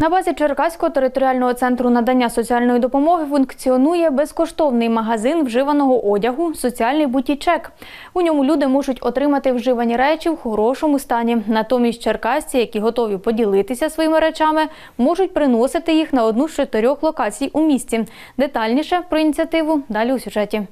На базі Черкаського територіального центру надання соціальної допомоги функціонує безкоштовний магазин вживаного одягу Соціальний бутічек. У ньому люди можуть отримати вживані речі в хорошому стані. Натомість черкасці, які готові поділитися своїми речами, можуть приносити їх на одну з чотирьох локацій у місті. Детальніше про ініціативу далі у сюжеті.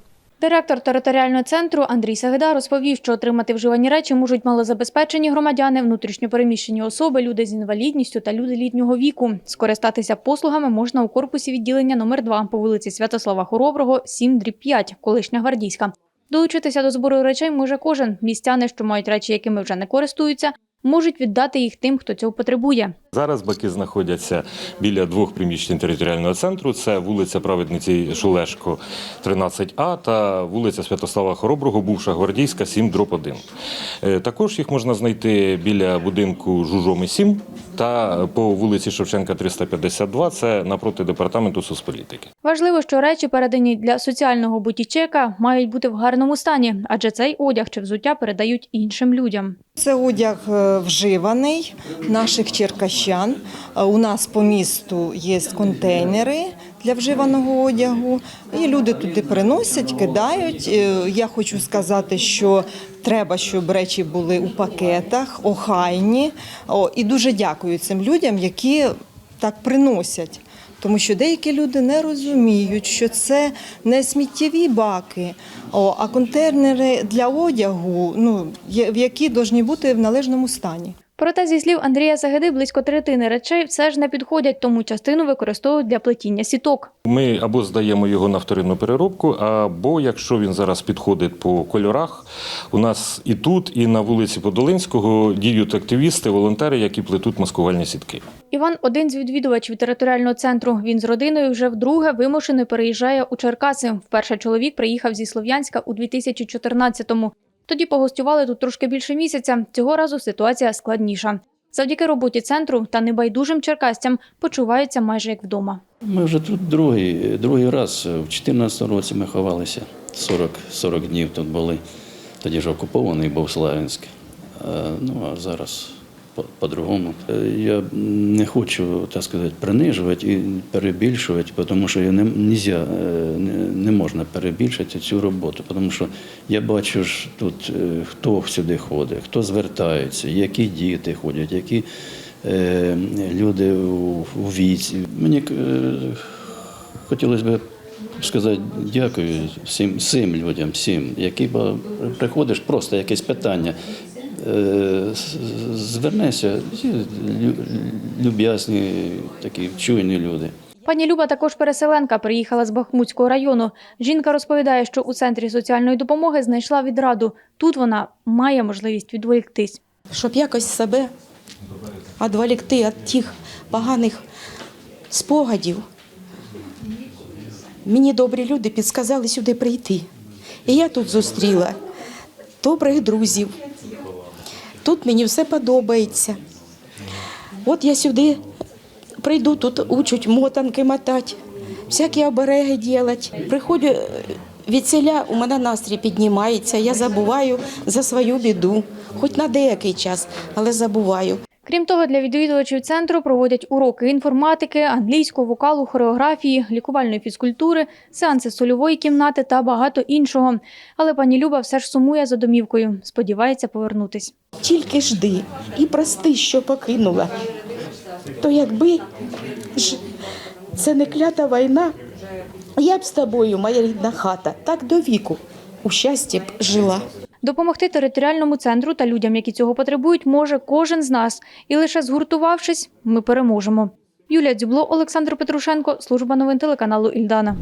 Директор територіального центру Андрій Сагида розповів, що отримати вживані речі можуть малозабезпечені громадяни, внутрішньопереміщені особи, люди з інвалідністю та люди літнього віку. Скористатися послугами можна у корпусі відділення номер 2 по вулиці Святослава Хороброго, 7 5, колишня гвардійська. Долучитися до збору речей може кожен. Містяни, що мають речі, якими вже не користуються, можуть віддати їх тим, хто цього потребує. Зараз баки знаходяться біля двох приміщень територіального центру. Це вулиця Праведниці Шулешко, 13А та вулиця Святослава Хороброго, бувша гвардійська, 7 дроб 1. Е, Також їх можна знайти біля будинку Жужоми 7 та по вулиці Шевченка 352. Це напроти департаменту соцполітики. Важливо, що речі, передані для соціального бутічека, мають бути в гарному стані, адже цей одяг чи взуття передають іншим людям. Це одяг е, вживаний наших черкащан. Е, У нас по місту є контейнери для вживаного одягу, і люди туди приносять, кидають. Е, Я хочу сказати, що треба, щоб речі були у пакетах, охайні. І дуже дякую цим людям, які так приносять. Тому що деякі люди не розуміють, що це не сміттєві баки, а контейнери для одягу, ну, в які повинні бути в належному стані. Проте, зі слів Андрія Сагиди, близько третини речей все ж не підходять, тому частину використовують для плетіння сіток. Ми або здаємо його на вторинну переробку, або якщо він зараз підходить по кольорах, у нас і тут, і на вулиці Подолинського діють активісти, волонтери, які плетуть маскувальні сітки. Іван один з відвідувачів територіального центру. Він з родиною вже вдруге вимушено переїжджає у Черкаси. Вперше чоловік приїхав зі Слов'янська у 2014-му. Тоді погостювали тут трошки більше місяця. Цього разу ситуація складніша. Завдяки роботі центру та небайдужим черкасцям почуваються майже як вдома. Ми вже тут другий, другий раз. В 2014 році ми ховалися. 40, 40 днів тут були. Тоді ж окупований був Славянськ. Е, Ну а зараз по-другому. Е, Я не хочу, так сказати, принижувати і перебільшувати, тому що не, нельзя, е, не, можна перебільшити цю роботу. Тому що я бачу ж тут, е, хто сюди ходить, хто звертається, які діти ходять, які е, люди у, у віці. Мені е, хотілося б сказати дякую всім, всім людям, всім, які приходиш, просто якесь питання. Е, Звернешся, люб'язні, такі чуйні люди. Пані Люба також переселенка приїхала з Бахмутського району. Жінка розповідає, що у центрі соціальної допомоги знайшла відраду. Тут вона має можливість відволіктись. щоб якось себе відволікти від тих поганих спогадів. Мені добрі люди підсказали сюди прийти. І я тут зустріла добрих друзів. Тут мені все подобається. От я сюди прийду, тут учать мотанки мотати, всякі обереги робити. Приходжу е, від селя, у мене настрій піднімається, я забуваю за свою біду, хоч на деякий час, але забуваю. Крім того, для відвідувачів центру проводять уроки інформатики, англійського, вокалу, хореографії, лікувальної фізкультури, сеанси сольової кімнати та багато іншого. Але пані Люба все ж сумує за домівкою. Сподівається повернутись. Тільки жди і прости, що покинула. То якби ж це не клята війна, я б з тобою, моя рідна хата, так до віку у щасті б жила. Допомогти територіальному центру та людям, які цього потребують, може кожен з нас. І лише згуртувавшись, ми переможемо. Юлія Дзюбло, Олександр Петрушенко, служба новин телеканалу Ільдана.